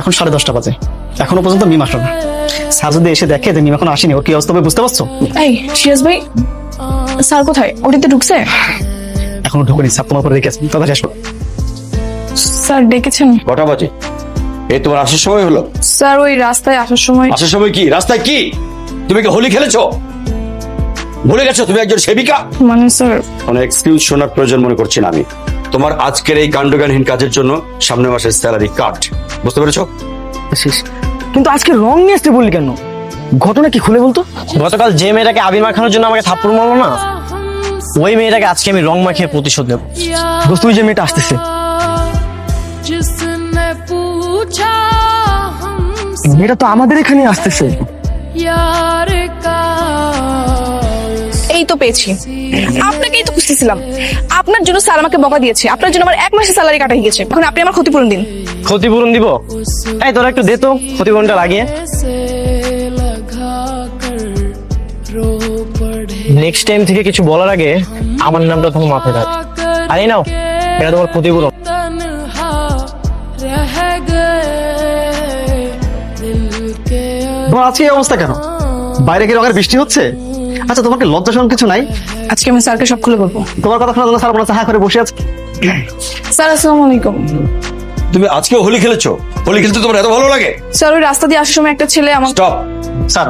এখন সাড়ে দশটা বাজে। এখনও পর্যন্ত মিম আসলো না। যদি এসে দেখে যে মিম এখন আসেনি। ওর কি অবস্থা বুঝতে পারছ? ভাই স্যার কোথায়? ওটিতে ঢুকছে। এখনও ঢুকেনি স্যার তোমার উপরে রেখেছে তাড়াতাড়ি আসব স্যার ডেকেছেন। কটা বাজে? এই তোমার আসার সময় হলো? স্যার ওই রাস্তায় আসার সময়। আসার সময় কি? রাস্তায় কি? তুমি কি হোলি খেলেছো? ভুলে গেছো তুমি একজন সেবিকা? মানে স্যার। কোনো এক্সকিউজ শোনার প্রয়োজন মনে করছি না আমি। তোমার আজকের এই কাণ্ডজ্ঞানহীন কাজের জন্য সামনের মাসের স্যালারি কাট বুঝতে পেরেছ? শেষ কিন্তু আজকে রং নিয়ে আসতে বললি কেন? ঘটনা কি খুলে বলতো? গতকাল যে মেয়েটাকে আবির মাখানোর জন্য আমাকে থাপ্পড় মারলো না? ওই মেয়েটাকে আজকে আমি রং মাখিয়ে প্রতিশোধ নেব। দোস্ত ওই যে মেয়েটা আসতেছে। মেয়েটা তো আমাদের এখানে আসতেছে। এই তো পেয়েছি। আপনাকেই তো খুঁজতেছিলাম। আপনার জন্য স্যার আমাকে বকা দিয়েছে। আপনার জন্য আমার এক মাসের স্যালারি কাটা গিয়েছে এখন আপনি আমার ক্ষতিপূরণ দিন। ক্ষতিপূরণ দিব? এই তোরা একটু দে তো। ক্ষতিপূরণটা লাগিয়ে। নেক্সট টাইম থেকে কিছু বলার আগে আমার নামটা তোমার মাথায় রাখ। আরে নাও এটা তোমার ক্ষতিপূরণ তোমার আজকে অবস্থা কেন? বাইরে রঙের বৃষ্টি হচ্ছে? আচ্ছা তোমাকে লজ্জা কিছু নাই? আজকে আমি স্যারকে সব খুলে বলব। তোমার কথা স্যার করে বসে আছে। স্যার আসসালামু আলাইকুম। তুমি আজকে হোলি খেলেছো? হোলি খেলতে তোমার এত ভালো লাগে? স্যার ওই রাস্তা দিয়ে আসার সময় একটা ছেলে আমার স্টপ স্যার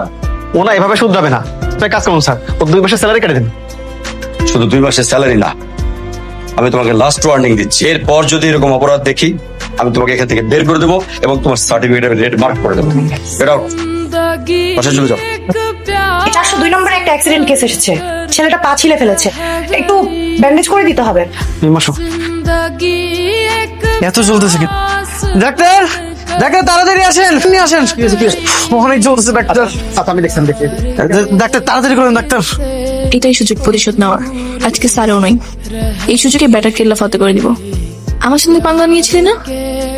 ওনা এভাবে শুধরাবে না। একটা কাজ করুন স্যার? ও দুই মাসের স্যালারি কেটে দিন। শুধু দুই মাসের স্যালারি না আমি তোমাকে লাস্ট ওয়ার্নিং দিচ্ছি। এরপর যদি এরকম অপরাধ দেখি আমি তোমাকে এখান থেকে বের করে দেবো এবং তোমার সার্টিফিকেট আমি রেড মার্ক করে দেবো। এটা বাসা চলে যাও। চারশো দুই নম্বরে একটা অ্যাক্সিডেন্ট কেস এসেছে। ছেলেটা পা ছিলে ফেলেছে। একটু ব্যান্ডেজ করে দিতে হবে। এত চলতেছে ডাক্তার! ডাক্তার তাড়াতাড়ি আসেন আপনি আসেন। অনেক জ্বলছে ডাক্তার। আচ্ছা, আচ্ছা, আমি দেখছেন দেখি ডাক্তার তাড়াতাড়ি করুন ডাক্তার। এটাই সুযোগ প্রতিশোধ নেওয়ার। আজকে স্যারও নয়। এই সুযোগে ব্যাটার কেল্লা ফতে করে দিব আমার সঙ্গে পাঙ্গা নিয়েছিলি না?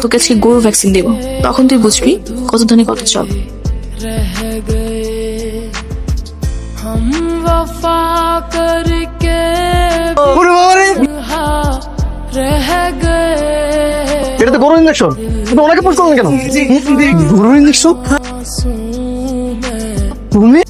তোকে আজকে গরু ভ্যাকসিন দেবো। তখন তুই বুঝবি কত ধনে কত চল। রহ গে এটা তো গরুর ইঞ্জেকশন তুমি ওনাকে পোস্ট করলেন কেন? গরুর ইঞ্জেকশন তুমি?